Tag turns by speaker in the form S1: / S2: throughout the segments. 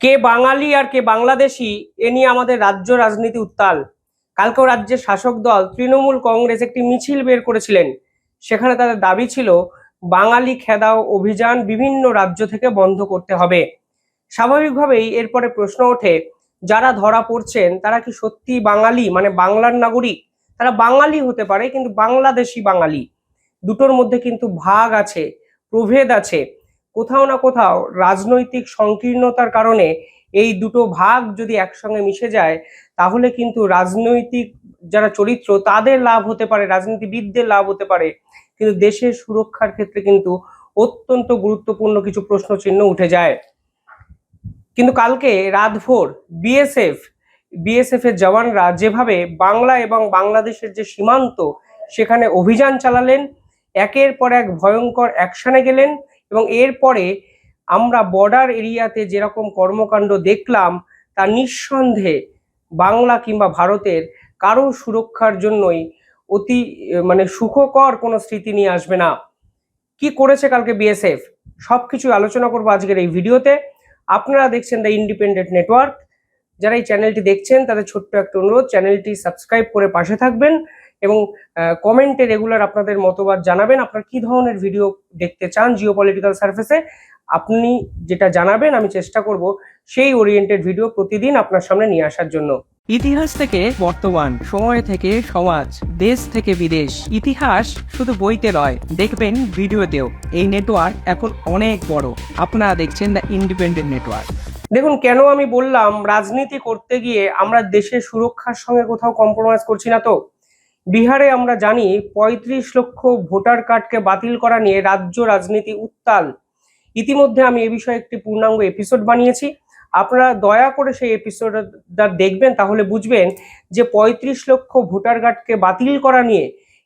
S1: কে বাঙালি আর কে বাংলাদেশি, এ নিয়ে আমাদের রাজ্য রাজনীতি উত্তাল। কালকেও রাজ্যের শাসক দল তৃণমূল কংগ্রেস একটি মিছিল বের করেছিলেন। সেখানে তাদের দাবি ছিল, বাঙালি খেদাও অভিযান বিভিন্ন রাজ্য থেকে বন্ধ করতে হবে। স্বাভাবিকভাবেই এরপরে প্রশ্ন ওঠে, যারা ধরা পড়ছেন, তারা কি সত্যি বাঙালি? মানে বাংলার নাগরিক? তারা বাঙালি হতে পারে, কিন্তু বাংলাদেশি বাঙালি। দুটোর মধ্যে কিন্তু ভাগ আছে, প্রভেদ আছে। কোথাও না কোথাও রাজনৈতিক সংকীর্ণতার কারণে এই দুটো ভাগ যদি একসঙ্গে মিশে যায়, তাহলে কিন্তু রাজনৈতিক যারা চরিত্র, তাদের লাভ হতে পারে, রাজনীতিবিদদের লাভ হতে পারে। কিন্তু দেশের সুরক্ষার ক্ষেত্রে কিন্তু অত্যন্ত গুরুত্বপূর্ণ কিছু প্রশ্ন চিহ্ন উঠে যায়। কিন্তু কালকে রাতভোর বিএসএফ বিএসএফ এর জওয়ানরা যেভাবে বাংলা এবং বাংলাদেশের যে সীমান্ত, সেখানে অভিযান চালালেন, একের পর এক ভয়ঙ্কর অ্যাকশনে গেলেন এবং এরপরে আমরা বর্ডার এরিয়াতে যেরকম কর্মকাণ্ড দেখলাম, তা নিঃসন্দেহে বাংলা কিংবা ভারতের কারও সুরক্ষার জন্যই অতি মানে সুখকর কোনো স্মৃতি নিয়ে আসবে না। কি করেছে কালকে বিএসএফ সবকিছু আলোচনা করব আজকের এই ভিডিওতে। আপনারা দেখছেন দ্য ইন্ডিপেন্ডেন্ট নেটওয়ার্ক যারা এই চ্যানেলটি দেখছেন, তাদের ছোট্ট একটা অনুরোধ চ্যানেলটি সাবস্ক্রাইব করে পাশে থাকবেন। এবং কমেন্টে রেগুলার আপনাদের মতবাদ জানাবেন আপনার কি ধরনের ভিডিও দেখতে চান জিও পলিটিক্যাল সার্ভিসে আপনি যেটা জানাবেন আমি চেষ্টা করব সেই ওরিয়েন্টেড ভিডিও প্রতিদিন আপনার সামনে নিয়ে আসার জন্য।
S2: ইতিহাস থেকে বর্তমান সময় থেকে সমাজ দেশ থেকে বিদেশ ইতিহাস শুধু বইতে নয় দেখবেন ভিডিওতেও। এই নেটওয়ার্ক এখন অনেক বড়। আপনারা দেখছেন দ্য ইন্ডিপেন্ডেন্ট নেটওয়ার্ক
S1: দেখুন কেন আমি বললাম রাজনীতি করতে গিয়ে আমরা দেশের সুরক্ষার সঙ্গে কোথাও কম্প্রোমাইজ করছি না তো? বিহারে আমরা জানি পঁয়ত্রিশ লক্ষ ভোটার কার্ডকে বাতিল করা নিয়ে রাজ্য রাজনীতি উত্তাল। ইতিমধ্যে আমি এ বিষয়ে একটি পূর্ণাঙ্গ এপিসোড বানিয়েছি। আপনারা দয়া করে সেই এপিসোডটা দেখবেন, তাহলে বুঝবেন যে পঁয়ত্রিশ লক্ষ ভোটার কার্ডকে বাতিল করা নিয়ে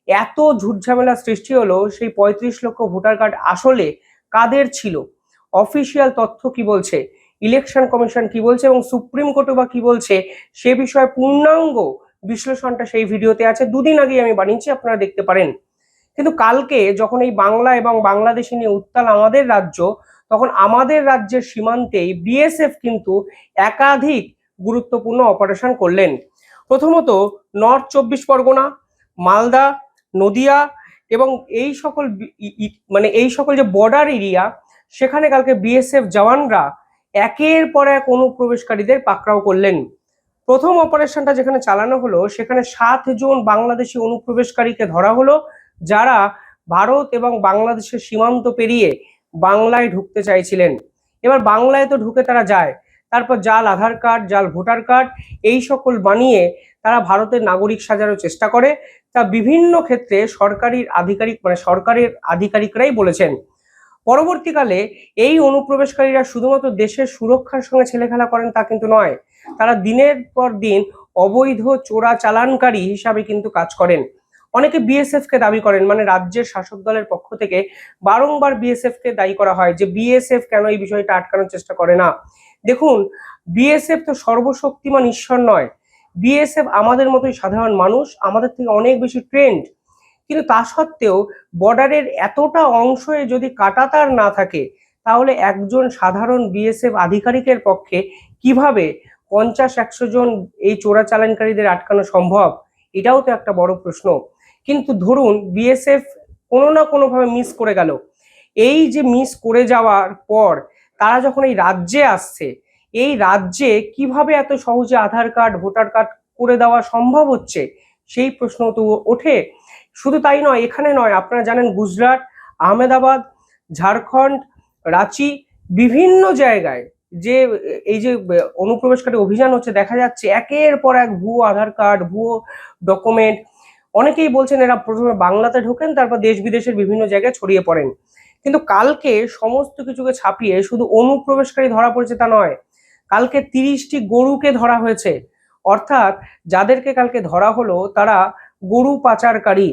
S1: এত ঝুটঝামেলা সৃষ্টি হলো, সেই পঁয়ত্রিশ লক্ষ ভোটার কার্ড আসলে কাদের ছিল? অফিসিয়াল তথ্য কি বলছে? ইলেকশন কমিশন কি বলছে? এবং সুপ্রিম কোর্টও বা কি বলছে? সে বিষয়ে পূর্ণাঙ্গ বিশ্লেষণটা সেই ভিডিওতে আছে। দুদিন আগেই আমি বানিয়েছি, আপনারা দেখতে পারেন। কিন্তু কালকে যখন এই বাংলা এবং বাংলাদেশি নিয়ে উত্তাল আমাদের রাজ্য, তখন আমাদের রাজ্যের সীমান্তেই বিএসএফ কিন্তু একাধিক গুরুত্বপূর্ণ অপারেশন করলেন। প্রথমত নর্থ চব্বিশ পরগনা, মালদা, নদিয়া এবং এই সকল মানে এই সকল যে বর্ডার এরিয়া সেখানে কালকে বিএসএফ জওয়ানরা একের পর এক অনুপ্রবেশকারীদের পাকড়াও করলেন। প্রথম অপারেশনটা যেখানে চালানো হলো, সেখানে সাত জন বাংলাদেশি অনুপ্রবেশকারীকে ধরা হলো, যারা ভারত এবং বাংলাদেশের সীমান্ত পেরিয়ে বাংলায় ঢুকতে চাইছিলেন। এবার বাংলায় তো ঢুকে তারা যায়। তারপর জাল আধার কার্ড, জাল ভোটার কার্ড, এই সকল বানিয়ে তারা ভারতের নাগরিক সাজানোর চেষ্টা করে। তা বিভিন্ন ক্ষেত্রে সরকারি আধিকারিক মানে সরকারের আধিকারিকরাই বলেছেন, পরবর্তীকালে এই অনুপ্রবেশকারীরা শুধুমাত্র দেশের সুরক্ষার সঙ্গে ছেলেখেলা করেন তা কিন্তু নয় তারা দিনের পর দিন অবৈধ চোরা চালানকারী হিসাবে কিন্তু কাজ করেন। অনেকে বিএসএফ কে দাবি করেন মানে রাজ্যের শাসক দলের পক্ষ থেকে বারংবার বিএসএফ কে দায়ী করা হয় যে বিএসএফ কেন এই বিষয়টা আটকানোর চেষ্টা করে না। দেখুন বিএসএফ তো সর্বশক্তিমান ঈশ্বর নয়। বিএসএফ আমাদের মতোই সাধারণ মানুষ, আমাদের থেকে অনেক বেশি ট্রেন্ড কিন্তু তা সত্ত্বেও বর্ডারের এতটা অংশে যদি কাটাতার না থাকে, তাহলে একজন সাধারণ বিএসএফ আধিকারিকের পক্ষে কীভাবে পঞ্চাশ, একশো জন এই চোরাচালানকারীদের আটকানো সম্ভব? এটাও তো একটা বড় প্রশ্ন। কিন্তু ধরুন, বিএসএফ কোনো না কোনোভাবে মিস করে গেল। এই যে মিস করে যাওয়ার পর তারা যখন এই রাজ্যে আসছে, এই রাজ্যে কীভাবে এত সহজে আধার কার্ড, ভোটার কার্ড করে দেওয়া সম্ভব হচ্ছে? সেই প্রশ্ন তো ওঠে। শুধু তাই নয়, এখানে নয়, আপনারা জানেন গুজরাট, আহমেদাবাদ, ঝাড়খণ্ড, রাঁচি, বিভিন্ন জায়গায় যে, এই যে অনুপ্রবেশকারী অভিযান হচ্ছে, দেখা যাচ্ছে একের পর এক ভুয়ো আধার কার্ড, ভুয়ো ডকুমেন্ট। অনেকেই বলছেন এরা প্রথমে বাংলাতে ঢোকেন, তারপর দেশ বিদেশের বিভিন্ন জায়গায় ছড়িয়ে পড়েন। কিন্তু কালকে সমস্ত কিছুকে ছাপিয়ে শুধু অনুপ্রবেশকারী ধরা পড়েছে তা নয়, কালকে তিরিশটি গরুকে ধরা হয়েছে। অর্থাৎ যাদেরকে কালকে ধরা হলো, তারা গরু পাচারকারী।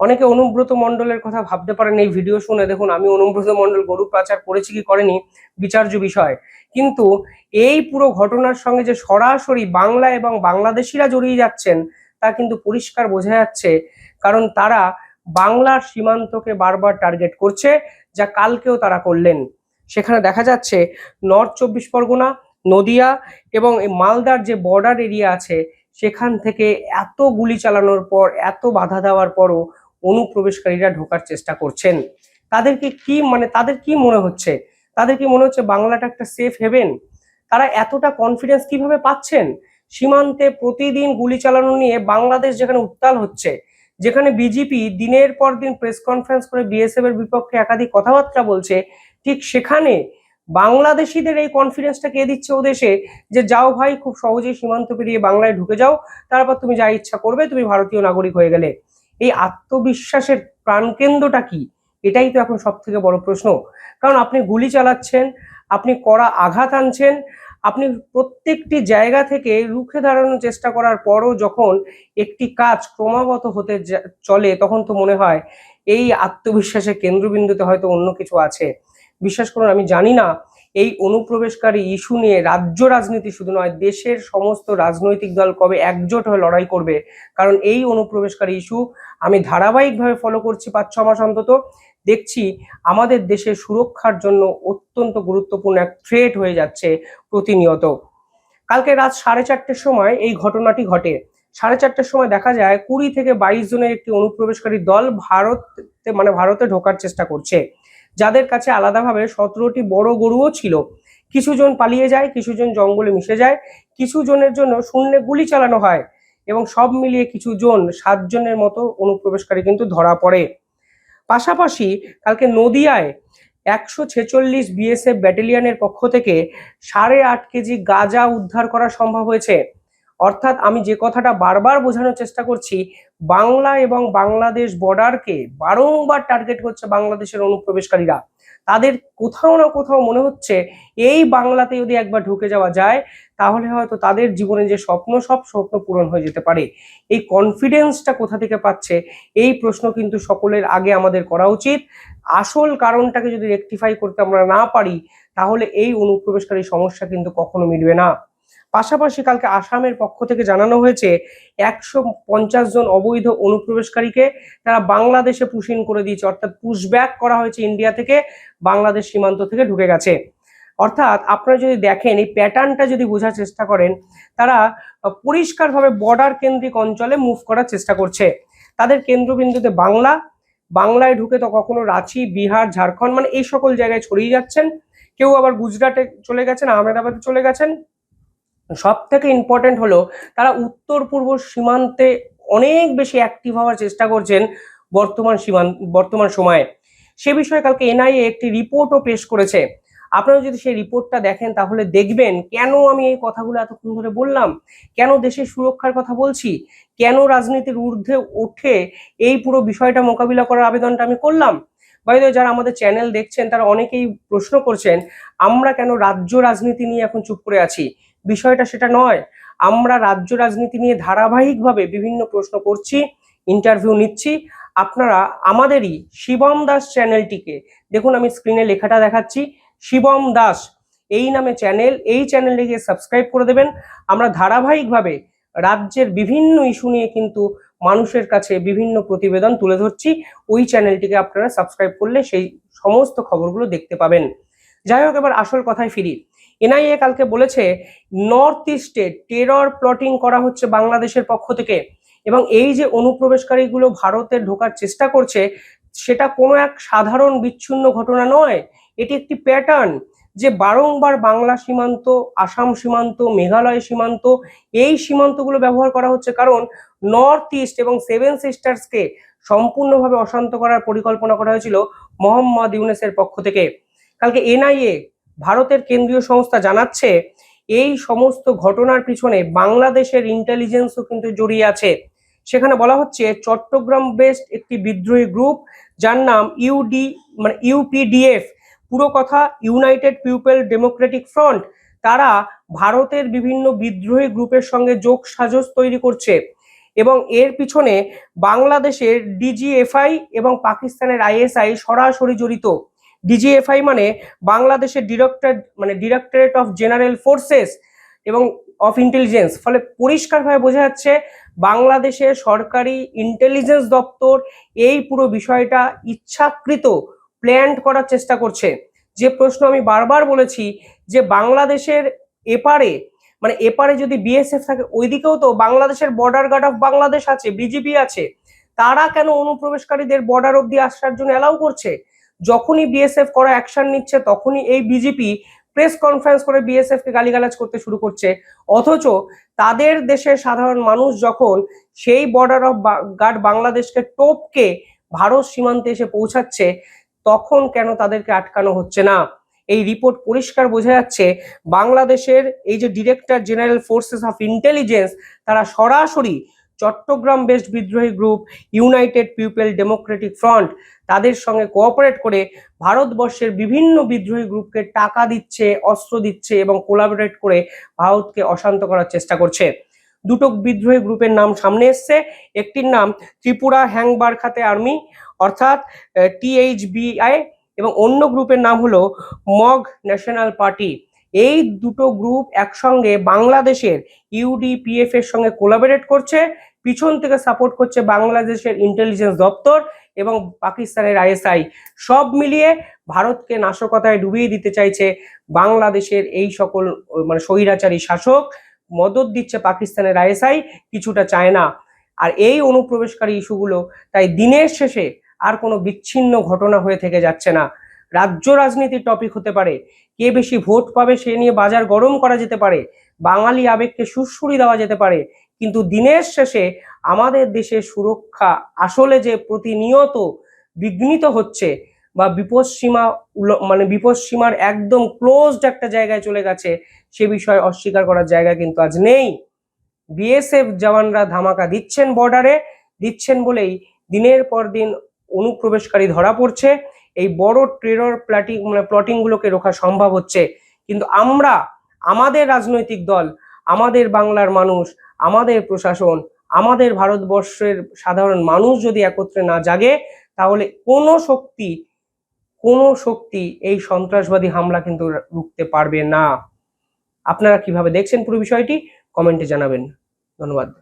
S1: অনেকে অনুব্রত মণ্ডলের কথা ভাবতে পারেন, এই ভিডিও শুনে। দেখুন, আমি অনুব্রত মণ্ডল গরু পাচার করেছি কি করেনি? বিচার্য বিষয়। কিন্তু এই পুরো ঘটনার সঙ্গে যে সরাসরি বাংলা এবং বাংলাদেশিরা জড়িয়ে যাচ্ছেন, তা কিন্তু পরিষ্কার বোঝা যাচ্ছে। কারণ তারা বাংলার সীমান্তকে বারবার টার্গেট করছে, যা কালকেও তারা করলেন। সেখানে দেখা যাচ্ছে নর্থ চব্বিশ পরগনা, নদিয়া এবং মালদার যে বর্ডার এরিয়া আছে, সেখান থেকে এত গুলি চালানোর পর, এত বাধা দেওয়ার পরও অনুপ্রবেশকারীরা ঢোকার চেষ্টা করছেন। তাদেরকে কি মানে তাদের কি মনে হচ্ছে? তাদের কি মনে হচ্ছে বাংলাটা একটা সেফ হেভেন তারা এতটা কনফিডেন্স কীভাবে পাচ্ছেন? সীমান্তে প্রতিদিন গুলি চালানো নিয়ে বাংলাদেশ যেখানে উত্তাল হচ্ছে, যেখানে বিজেপি দিনের পর দিন প্রেস কনফারেন্স করে বিএসএফ এর বিপক্ষে একাধিক কথাবার্তা বলছে, ঠিক সেখানে বাংলাদেশিদের এই কনফিডেন্সটা কে দিচ্ছে ও দেশে? যে যাও ভাই, খুব সহজেই সীমান্ত পেরিয়ে বাংলায় ঢুকে যাও, তারপর তুমি যা ইচ্ছা করবে, তুমি ভারতীয় নাগরিক হয়ে গেলে। এই আত্মবিশ্বাসের প্রাণকেন্দ্রটা কি? এটাই তো এখন সব থেকে বড় প্রশ্ন। কারণ আপনি গুলি চালাচ্ছেন, আপনি কড়া আঘাত আনছেন, আপনি প্রত্যেকটি জায়গা থেকে রুখে দাঁড়ানোর চেষ্টা করার পরও যখন একটি কাজ ক্রমাগত হতে চলে, তখন তো মনে হয় এই আত্মবিশ্বাসের কেন্দ্রবিন্দুতে হয়তো অন্য কিছু আছে। বিশ্বাস করুন, আমি জানি না এই অনুপ্রবেশকারী ইস্যু নিয়ে রাজ্য রাজনীতি শুধু নয়, দেশের সমস্ত রাজনৈতিক দল কবে একজোট হয়ে লড়াই করবে। কারণ এই অনুপ্রবেশকারী ইস্যু আমি ধারাবাহিকভাবে ফলো করছি পাঁচ, ছ মাস অন্তত। দেখছি আমাদের দেশের সুরক্ষার জন্য অত্যন্ত গুরুত্বপূর্ণ এক থ্রেট হয়ে যাচ্ছে প্রতিনিয়ত। কালকে রাত সাড়ে চারটের সময় এই ঘটনাটি ঘটে। সাড়ে চারটের সময় দেখা যায় কুড়ি থেকে বাইশ জনের একটি অনুপ্রবেশকারী দল ভারতে মানে ভারতে ঢোকার চেষ্টা করছে। যাদের কাছে আলাদাভাবে সতেরোটি বড় গরুও ছিল। কিছু জন পালিয়ে যায় কিছু জন জঙ্গলে মিশে যায় কিছু জনের জন্য শূন্যে গুলি চালানো হয়। এবং সব মিলিয়ে কিছু জন সাতজনের মতো অনুপ্রবেশকারী কিন্তু ধরা পড়ে। পাশাপাশি কালকে নদিয়ায় একশো ছেচল্লিশ বিএসএফ ব্যাটালিয়ানের পক্ষ থেকে সাড়ে আট কেজি গাঁজা উদ্ধার করা সম্ভব হয়েছে। অর্থাৎ আমি যে কথাটা বারবার বোঝানোর চেষ্টা করছি বাংলা এবং বাংলাদেশ বর্ডারকে বারংবার টার্গেট করছে বাংলাদেশের অনুপ্রবেশকারীরা। তাদের কোথাও না কোথাও মনে হচ্ছে এই বাংলাতে যদি একবার ঢুকে যাওয়া যায়, তাহলে হয়তো তাদের জীবনে যে স্বপ্ন, সব স্বপ্ন পূরণ হয়ে যেতে পারে। এই কনফিডেন্সটা কোথা থেকে পাচ্ছে, এই প্রশ্ন কিন্তু সকলের আগে আমাদের করা উচিত। আসল কারণটাকে যদি রেকটিফাই করতে আমরা না পারি, তাহলে এই অনুপ্রবেশকারী সমস্যা কিন্তু কখনো মিটবে না। পাশাপাশি কালকে আসামের পক্ষ থেকে জানানো হয়েছে, একশো পঞ্চাশ জন অবৈধ অনুপ্রবেশকারীকে তারা বাংলাদেশে পুশিন করে দিয়েছে। অর্থাৎ পুশব্যাক করা হয়েছে ইন্ডিয়া থেকে, বাংলাদেশ সীমান্ত থেকে ঢুকে গেছে। অর্থাৎ আপনারা যদি দেখেন, এই প্যাটার্নটা যদি বোঝার চেষ্টা করেন, তারা পরিষ্কারভাবে বর্ডার কেন্দ্রিক অঞ্চলে মুভ করার চেষ্টা করছে। তাদের কেন্দ্রবিন্দুতে বাংলা, বাংলায় ঢুকে তো কখনো রাঁচি, বিহার, ঝাড়খণ্ড মানে এই সকল জায়গায় ছড়িয়ে যাচ্ছেন। কেউ আবার গুজরাটে চলে গেছেন, আহমেদাবাদে চলে গেছেন। সব থেকে ইম্পর্টেন্ট হলো তারা উত্তর পূর্ব সীমান্তে অনেক বেশি অ্যাক্টিভ হওয়ার চেষ্টা করছেন বর্তমান সীমান্ত বর্তমান সময়ে। সে বিষয়ে কালকে এনআইএ একটি রিপোর্টও পেশ করেছে। আপনারা যদি সেই রিপোর্টটা দেখেন তাহলে দেখবেন কেন আমি এই কথাগুলো এতক্ষণ ধরে বললাম? কেন দেশের সুরক্ষার কথা বলছি? কেন রাজনীতির ঊর্ধ্বে উঠে এই পুরো বিষয়টা মোকাবিলা করার আবেদনটা আমি করলাম? বাইরে যারা আমাদের চ্যানেল দেখছেন তারা অনেকেই প্রশ্ন করছেন, আমরা কেন রাজ্য রাজনীতি নিয়ে এখন চুপ করে আছি? বিষয়টা সেটা নয়। আমরা রাজ্য রাজনীতি নিয়ে ধারাবাহিকভাবে বিভিন্ন প্রশ্ন করছি ইন্টারভিউ নিচ্ছি। আপনারা আমাদেরই শিবম দাস চ্যানেলটিকে দেখুন, আমি স্ক্রিনে লেখাটা দেখাচ্ছি। শিবম দাস, এই নামে চ্যানেল এই চ্যানেলটিকে সাবস্ক্রাইব করে দেবেন। আমরা ধারাবাহিকভাবে রাজ্যের বিভিন্ন ইস্যু নিয়ে কিন্তু মানুষের কাছে বিভিন্ন প্রতিবেদন তুলে ধরছি। ওই চ্যানেলটিকে আপনারা সাবস্ক্রাইব করলে সেই সমস্ত খবরগুলো দেখতে পাবেন। যাই হোক, এবার আসল কথায় ফিরি। এনআইএ কালকে বলেছে নর্থ ইস্টে টেরর প্লটিং করা হচ্ছে বাংলাদেশের পক্ষ থেকে এবং এই যে অনুপ্রবেশকারীগুলো ভারতে ঢোকার চেষ্টা করছে, সেটা কোনো এক সাধারণ বিচ্ছিন্ন ঘটনা নয়। এটি একটি প্যাটার্ন যে বারংবার বাংলা সীমান্ত, আসাম সীমান্ত, মেঘালয় সীমান্ত, এই সীমান্তগুলো ব্যবহার করা হচ্ছে কারণ নর্থ ইস্ট এবং সেভেন সিস্টার্সকে সম্পূর্ণভাবে অশান্ত করার পরিকল্পনা করা হয়েছিল মোহাম্মদ ইউনেসের পক্ষ থেকে। কালকে এনআইএ ভারতের কেন্দ্রীয় সংস্থা জানাচ্ছে, এই সমস্ত ঘটনার পিছনে বাংলাদেশের ইন্টেলিজেন্সও কিন্তু জড়িয়ে আছে। সেখানে বলা হচ্ছে, চট্টগ্রাম বেস্ট একটি বিদ্রোহী গ্রুপ যার নাম ইউডি মানে ইউপিডিএফ পুরো কথা ইউনাইটেড পিপল ডেমোক্রেটিক ফ্রন্ট তারা ভারতের বিভিন্ন বিদ্রোহী গ্রুপের সঙ্গে যোগ সাজস তৈরি করছে এবং এর পিছনে বাংলাদেশের ডিজিএফআই এবং পাকিস্তানের আইএসআই সরাসরি জড়িত। ডিজিএফআই মানে বাংলাদেশের ডিরেক্টর মানে ডিরেক্টরেট অফ জেনারেল ফোর্সেস এবং অফ ইন্টেলিজেন্স ফলে পরিষ্কারভাবে বোঝা যাচ্ছে বাংলাদেশের সরকারি ইন্টেলিজেন্স দপ্তর এই পুরো বিষয়টা ইচ্ছাকৃত প্ল্যান্ড করার চেষ্টা করছে। যে প্রশ্ন আমি বারবার বলেছি যে বাংলাদেশের এপারে মানে এপারে যদি বিএসএফ থাকে, ওইদিকেও তো বাংলাদেশের বর্ডার গার্ড অফ বাংলাদেশ আছে বিজিবি আছে, তারা কেন অনুপ্রবেশকারীদের বর্ডার অব্দি আসার জন্য অ্যালাউ করছে? যখনই বিএসএফ করা অ্যাকশন নিচ্ছে, তখনই এই বিজেপি প্রেস কনফারেন্স করে বিএসএফ কে গালিগালাজ করতে শুরু করছে। অথচ তাদের দেশের সাধারণ মানুষ যখন সেই বর্ডার অফ গার্ড বাংলাদেশকে টোপকে ভারত সীমান্তে এসে পৌঁছাচ্ছে, তখন কেন তাদেরকে আটকানো হচ্ছে না? এই রিপোর্ট পরিষ্কার বোঝা যাচ্ছে, বাংলাদেশের এই যে director general forces of intelligence তারা সরাসরি চট্টগ্রাম বেস্ট বিদ্রোহী group United People Democratic Front তাদের সঙ্গে কোঅপারেট করে ভারতবর্ষের বিভিন্ন বিদ্রোহী গ্রুপকে টাকা দিচ্ছে, অস্ত্র দিচ্ছে এবং কোলাবোরেট করে ভারতকে অশান্ত করার চেষ্টা করছে। দুটো বিদ্রোহী গ্রুপের নাম সামনে এসছে। একটির নাম ত্রিপুরা হ্যাংবার খাতে আর্মি, অর্থাৎ টিএইচবিআই এবং অন্য গ্রুপের নাম হলো মগ ন্যাশনাল পার্টি। এই দুটো গ্রুপ একসঙ্গে বাংলাদেশের ইউডিপিএফ এর সঙ্গে কোলাবরেট করছে, পিছন থেকে সাপোর্ট করছে বাংলাদেশের ইন্টেলিজেন্স দপ্তর এবং পাকিস্তানের আইএসআই সব মিলিয়ে ভারতকে নাশকতায় ডুবিয়ে দিতে চাইছে বাংলাদেশের এই সকল মানে স্বৈরাচারী শাসক। মদত দিচ্ছে পাকিস্তানের আইএসআই কিছুটা চায় না আর এই অনুপ্রবেশকারী ইস্যুগুলো তাই দিনের শেষে আর কোনো বিচ্ছিন্ন ঘটনা হয়ে থেকে যাচ্ছে না। রাজ্য রাজনীতির টপিক হতে পারে। কে বেশি ভোট পাবে সে নিয়ে বাজার গরম করা যেতে পারে। বাঙালি আবেগকে সুরসুরি দেওয়া যেতে পারে। কিন্তু দিনের শেষে আমাদের দেশের সুরক্ষা আসলে যে প্রতিনিয়ত বিঘ্নিত হচ্ছে বা বিপদসীমা মানে বিপদসীমার একদম ক্লোজড একটা জায়গায় চলে গেছে, সে বিষয়ে অস্বীকার করার জায়গা কিন্তু আজ নেই। বিএসএফ জওয়ানরা ধামাকা দিচ্ছেন বর্ডারে দিচ্ছেন বলেই দিনের পর দিন অনুপ্রবেশকারী ধরা পড়ছে। এই বড় টেরর প্লাটিং মানে প্লটিং গুলোকে রোখা সম্ভব হচ্ছে। কিন্তু আমরা, আমাদের রাজনৈতিক দল, আমাদের বাংলার মানুষ, আমাদের প্রশাসন, আমাদের ভারতবর্ষের সাধারণ মানুষ যদি একত্রে না জাগে, তাহলে কোনো শক্তি কোনো শক্তি এই সন্ত্রাসবাদী হামলা কিন্তু রুখতে পারবে না। আপনারা কীভাবে দেখছেন পুরো বিষয়টি, কমেন্টে জানাবেন। ধন্যবাদ।